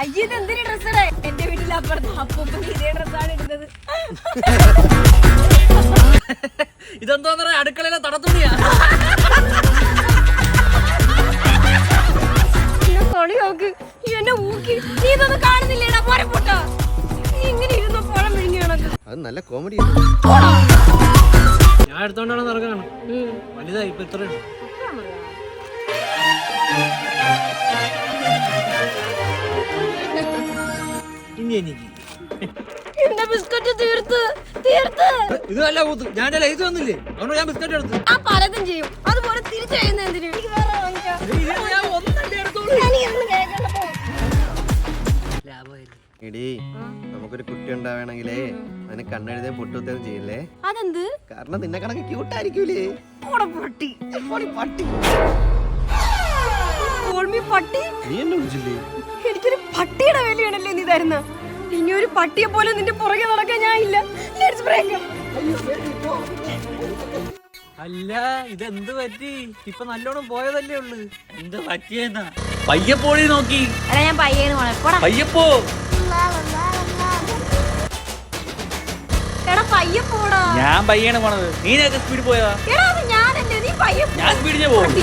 അയ്യ ഇത് എന്തിനു ഡ്രസ്സടാ എന്റെ വീട്ടിൽ അപ്പുറത്ത് അപ്പൂപ്പൻ ഇതേ ഡ്രസ്സാണ് ഇടുന്നത്. ഇതെന്താ പറയാ അടുക്കളയിലെ തടത്തുണിയാ എന്നെ കളി നോക്ക് എന്നെ ഊക്കി. നീ ഇതൊന്നും കാണുന്നില്ലേടാ പോരെ പൊട്ടാ. നീ ഇങ്ങനെ ഇരുന്ന പഴം വിഴുങ്ങി കണക്ക് അത് നല്ല കോമഡി. ഞാൻ എടുത്തോണ്ടാണ് നടക്കാണ് വലുതായി ഇപ്പൊ ഇത്രയുണ്ട് ഇനി എനിക്ക് എന്റെ ബിസ്ക്കറ്റ് തീർത്ത് തീർത്ത്. ഇത് നല്ല കൂത്ത്. ഞാൻ എന്റെ ലൈസ് വന്നില്ലേ അതുകൊണ്ട് ഞാൻ ബിസ്ക്കറ്റ് എടുത്തു. ആ പലതും ചെയ്യും. അതുപോലെ തിരിച്ചു ചെയ്യുന്ന എന്തിനു? എനിക്ക് വേറെ വാങ്ങിക്കാം. ഞാൻ ഒന്നല്ലേ എടുത്തോളൂ. എനിക്കൊന്നും കേൾക്കണ്ട. ലാഭമായിരുന്നു എടീ നമുക്കൊരു കുട്ടി ഉണ്ടാവണമെങ്കിലേ അതിന് കണ്ണെഴുതേ പൊട്ടുത്തേന്ന് ചെയ്യില്ലേ? അതെന്ത്? കാരണം നിന്നെ കണക്ക് ക്യൂട്ടായിരിക്കൂലേ? പോടാ പട്ടി. പോടി പട്ടി. പട്ടി. നീ എന്നെ വിളിച്ചില്ലേ? എനിക്കൊരു പട്ടിയുടെ വിലയാണല്ലേ നീ തരുന്ന ഇനി ഒരു പട്ടിയെ പോലെ നിന്റെ പുറകെ നടക്കാൻ ഞാൻ ഇല്ല. ലെറ്റ്സ് ബ്രേക്ക് അല്ല ഇതെന്ത് പറ്റി? ഇപ്പൊ നല്ലോണം പോയതല്ലേ ഉള്ളു. എന്ത് പറ്റിയെന്നാ? പയ്യപ്പോഴി നോക്കി. അല്ല ഞാൻ പോണേ. പയ്യപ്പോ. എടാ പയ്യെ പോടാ ഞാൻ പയ്യാണ് പോണത്. നീനൊക്കെ സ്പീഡ് പോയതാ. എടാ അത് ഞാനല്ലേ. നീ പയ്യെ ഞാൻ സ്പീഡിനെ പോകും